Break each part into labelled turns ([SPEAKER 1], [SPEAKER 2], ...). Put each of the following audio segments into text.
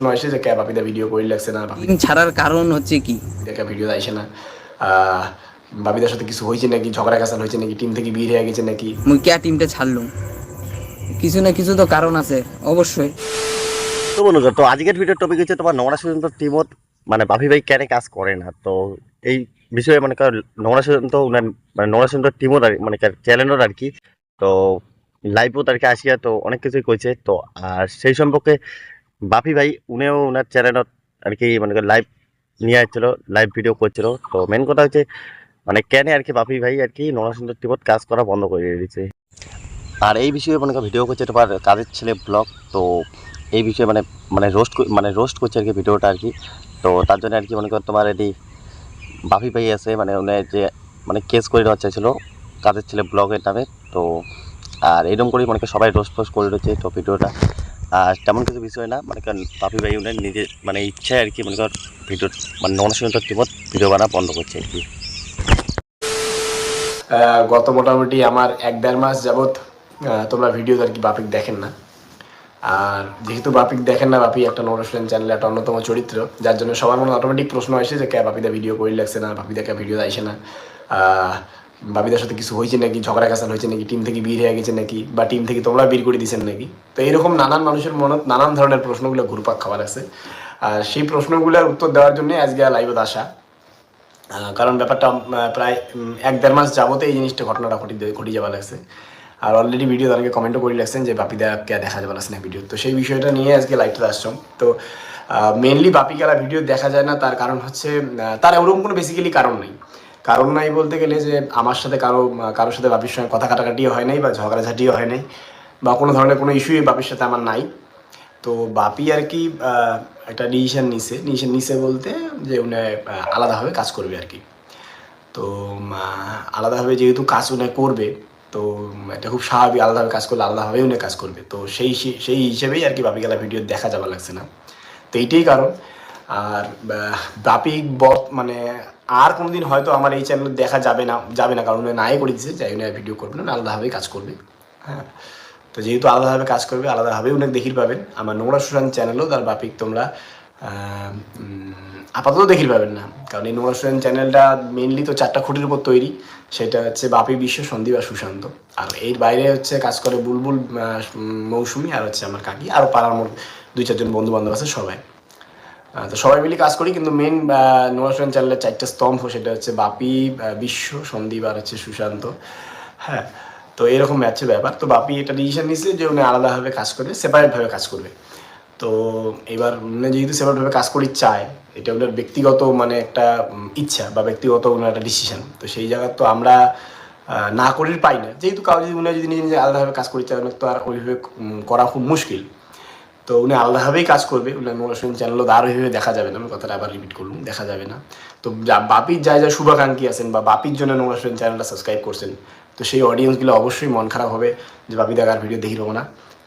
[SPEAKER 1] আসে যে কে বাপিদা ভিডিও করে লাগছে না বাপি
[SPEAKER 2] ছাড়ার কারণ হচ্ছে কি
[SPEAKER 1] দেখা ভিডিও আইসে না আহ, বাপিদার সাথে কিছু হয়েছে নাকি ঝগড়া কাসাল হয়েছে নাকি টিম থেকে বের হয়ে গেছে নাকি
[SPEAKER 2] মুই কে টিমটা ছাড়লুম কিছু না কিছু তো কারণ আছে অবশ্যই
[SPEAKER 3] তো বন্ধুরা তো আজকের ভিডিওর টপিক হচ্ছে তোমার নোংরা সুজন্ত টিমত মানে বাপি ভাই কেন কাজ করে না? তো এই বিষয়ে মানে কার নোংরা সুজন্ত মানে নোংরা সুজন্ত টিমত আর মানে চ্যানেলের আর কি তো লাইভও আর কি আসিয়া তো অনেক কিছুই কইছে তো আর সেই সম্পর্কে বাপি ভাই, উনিও উনার চ্যানেলত আর কি মানে লাইভ নিয়ে আসছিল লাইভ ভিডিও করছিল। তো মেন কথা হচ্ছে মানে কেন আর কি বাপি ভাই আর কি নোংরা সুন্দর টিমত কাজ করা বন্ধ করে দিয়েছে। আর এই বিষয়ে মনে ভিডিও করছে, তোমার কাজের ছেলে ব্লগ তো এই বিষয়ে মানে মানে রোস্ট মানে রোস্ট করছে আর কি ভিডিওটা আর কি। তো তার জন্য আর কি মনে করো তোমার এটি বাপি ভাই আছে মানে উনি যে মানে কেস করে দেওয়া চাইছিল কাজের ছেলে ব্লগের নামে। তো আর এরকম করেই মনে সবাই রোস্ট ফোস্ট করে দিচ্ছে তো ভিডিওটা আর তেমন কিছু বিষয় না মানে কারণ বাপি ভাই উনি নিজে মানে ইচ্ছায় আর কি, মনে কর, ভিডিও মানে ননসিমন্ত টিমত ভিডিও বানা বন্ধ করছে আর কি।
[SPEAKER 1] গত মোটামুটি আমার এক দেড় মাস যাবৎ তোমরা ভিডিও আর কি বাপিক দেখেন না। আর যেহেতু বাপিক দেখেন না, বাপি একটা নরসলেন চ্যানেলে একটা অন্যতম চরিত্র, যার জন্য সবার মনে অটোমেটিক প্রশ্ন আসে যে, কে বাপিদা ভিডিও করে লাগছে না, বাপিদা কে ভিডিও আইসে না। আহ, বাপিদার সাথে কিছু হয়েছে নাকি? ঝগড়া কাসাল হয়েছে নাকি? টিম থেকে বের হয়ে গেছে নাকি? বা টিম থেকে তোমরা বের করে দিয়েছেন নাকি? তো এরকম নানান মানুষের মনত নানান ধরনের প্রশ্নগুলো ঘুরপাক খাবার আছে। আর সেই প্রশ্নগুলোর উত্তর দেওয়ার জন্য আজকে লাইভত আসা। কারণ ব্যাপারটা প্রায় এক দেড় মাস যাবতে এই জিনিসটা ঘটনাটা ঘটি ঘটি যাওয়া লাগছে আর অলরেডি ভিডিও অনেকে কমেন্টও করে লাগছেন যে বাপিদা কে দেখা যাবে লাগছে না ভিডিও তো। সেই বিষয়টা নিয়ে আজকে লাইভটা আসছম তো মেনলি বাপি গেলা ভিডিও দেখা যায় না তার কারণ হচ্ছে তার ওরকম কোনো বেসিক্যালি কারণ নেই। কারণ নাই বলতে গেলে যে আমার সাথে কারও, কারোর সাথে বাপির সঙ্গে কথা কাটাকাটিও হয় নাই বা ঝগড়াঝাটিও হয় নাই বা কোনো ধরনের কোনো ইস্যুই বাপির সাথে আমার নাই। তো বাপি আর কি একটা ডিসিশন নিছে। ডিসিশন নিছে বলতে যে উনি আলাদাভাবে কাজ করবে আর কি। তো আলাদাভাবে যেহেতু কাজ উনি করবে, তো এটা খুব স্বাভাবিক আলাদাভাবে কাজ করলে আলাদাভাবেই উনি কাজ করবে। তো সেই সেই হিসেবেই আর কি বাপি গেলা ভিডিও দেখা যাওয়া লাগছে না। তো এইটাই কারণ। আর বাপি বর্ত মানে আর কোনোদিন হয়তো আমার এই চ্যানেল দেখা যাবে না যাবে না, কারণ নাই করে দিচ্ছে যাই উনি ভিডিও করবে না আলাদাভাবেই কাজ করবে। হ্যাঁ তো যেহেতু আলাদাভাবে কাজ করবে, আলাদাভাবেই উনি দেখির পাবেন। আমার নোংরা সুশান চ্যানেলও তার বাপিক তোমরা আপাতত দেখির পাবেন না। কারণ এই নোংরা সুশান চ্যানেলটা মেনলি তো চারটা খুঁটির উপর তৈরি। সেটা হচ্ছে বাপি বিশ্ব, সন্দীপ আর সুশান্ত। আর এর বাইরে হচ্ছে কাজ করে বুলবুল মৌসুমি আর হচ্ছে আমার কাকি। আর পাড়ার মোট দুই, চারজন বন্ধু বান্ধব আছে সবাই। তো সবাই মিলে কাজ করি, কিন্তু মেন নোরাসন চ্যানেলের চারটা স্তম্ভ, সেটা হচ্ছে বাপি বিশ্ব, সন্দীপ আর হচ্ছে সুশান্ত। হ্যাঁ তো এরকম হচ্ছে ব্যাপার। তো বাপি এটা ডিসিশন নিচ্ছে যে উনি আলাদাভাবে কাজ করবে সেপারেটভাবে কাজ করবে। তো এবার উনি যেহেতু সেপারেটভাবে কাজ করি চায়, এটা ওনার ব্যক্তিগত মানে একটা ইচ্ছা বা ব্যক্তিগত ওনার একটা ডিসিশন তো সেই জায়গা তো আমরা না করি পাই না। যেহেতু কাউ যদি উনি যদি নিজে নিজে আলাদাভাবে কাজ করি চায়, তো আর ওইভাবে করা খুব মুশকিল। তো উনি আলাদাভাবেই কাজ করবে। উনি নোরাসন চ্যানেলও আর ওইভাবে দেখা যাবে না। আমি কথাটা আবার রিপিট করলাম, দেখা যাবে না। তো বাপির যা যা শুভাকাঙ্ক্ষী আছেন বা বাপির জন্য নোরাসন চ্যানেলটা সাবস্ক্রাইব করছেন, তো সেই অডিয়েন্সগুলো অবশ্যই মন খারাপ হবে যে বাপি দেখার ভিডিও দেখি না।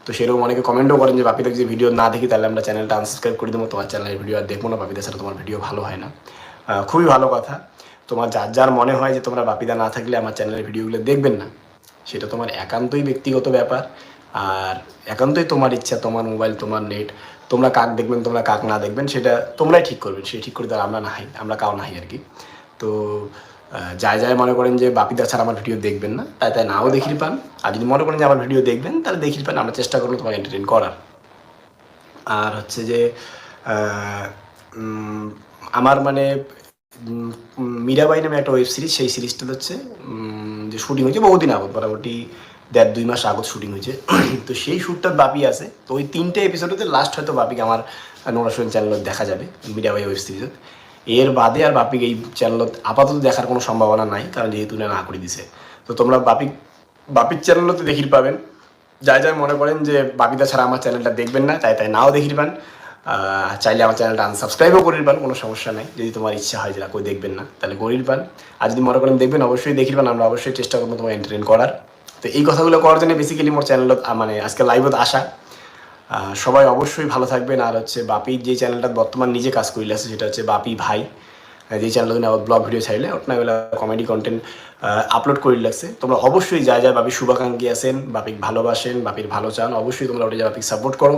[SPEAKER 1] তো সেরকম অনেকে কমেন্টও করেন যে, বাপি দেখ যে ভিডিও না দেখি, তাহলে আমরা চ্যানেলটা আনসাবস্ক্রাইব করে দেবো। তোমার চ্যানেলের ভিডিও আর দেখব না। বাপিদা ছাড়া তোমার ভিডিও ভালো হয় না। খুবই ভালো কথা। তোমার যার যার মনে হয় যে তোমরা বাপিদা না থাকলে আমার চ্যানেলের ভিডিওগুলো দেখবেন না, সেটা তোমার একান্তই ব্যক্তিগত ব্যাপার। আর একান্তই তোমার ইচ্ছা, তোমার মোবাইল তোমার নেট তোমরা কাক দেখবেন, তোমরা কাক না দেখবেন, সেটা তোমরাই ঠিক করবেন। সে ঠিক করে তার আমরা নাহাই আমরা কাউ নাহাই আর কি। তো যাই যাই মনে করেন যে বাপিদা ছাড়া আমার ভিডিও দেখবেন না, তাই তাই নাও দেখির পান। আর যদি মনে করেন যে আমার ভিডিও দেখবেন, তাহলে দেখির পান, আমরা চেষ্টা করব তোমাকে এন্টারটেন করার। আর হচ্ছে যে আমার মানে মীরাবাই নামে একটা ওয়েব সিরিজ সেই সিরিজটা হচ্ছে যে শুটিং হয়েছে বহুদিন আগত মোটামুটি দেড় দুই মাস আগত শুটিং হয়েছে। তো সেই শ্যুটটার বাপি আছে। তো ওই তিনটে এপিসোডেতে লাস্ট হয়তো বাপিকে আমার নোরাসন চ্যানেলত দেখা যাবে মীরাবাই ওয়েব সিরিজত এর বাদে আর বাপিক এই চ্যানেলত আপাতত দেখার কোনো সম্ভাবনা নাই, কারণ যেহেতু না করে দিছে। তো তোমরা বাপিক বাপির চ্যানেলতে দেখির পাবেন। যাই যাই মনে করেন যে বাপিদা ছাড়া আমার চ্যানেলটা দেখবেন না, তাই তাই নাও দেখির পান। চাইলে আমার চ্যানেলটা আনসাবস্ক্রাইবও করির পান, কোনো সমস্যা নাই। যদি তোমার ইচ্ছা হয় যে কই দেখবেন না, তাহলে করির পান। আর যদি মনে করেন দেখবেন, অবশ্যই দেখির পান, আমরা অবশ্যই চেষ্টা করব তোমার এন্টারটেন করার। তো এই কথাগুলো করার জন্য বেসিক্যালি মোর চ্যানেল মানে আজকে লাইভত আসা। সবাই অবশ্যই ভালো থাকবেন। আর হচ্ছে বাপির যে চ্যানেলটা বর্তমান নিজে কাজ করিলে আছে, সেটা হচ্ছে বাপি ভাই। যে যে চ্যানেল আবার ব্লগ ভিডিও ছাড়লে ওটা এগুলো কমেডি কন্টেন্ট আপলোড করে লাগছে। তোমরা অবশ্যই যা যা বাপির শুভাকাঙ্ক্ষী আছেন, বাপিক ভালোবাসেন, বাপির ভালো চান, অবশ্যই তোমরা ওটা যা বাপিক সাপোর্ট করো।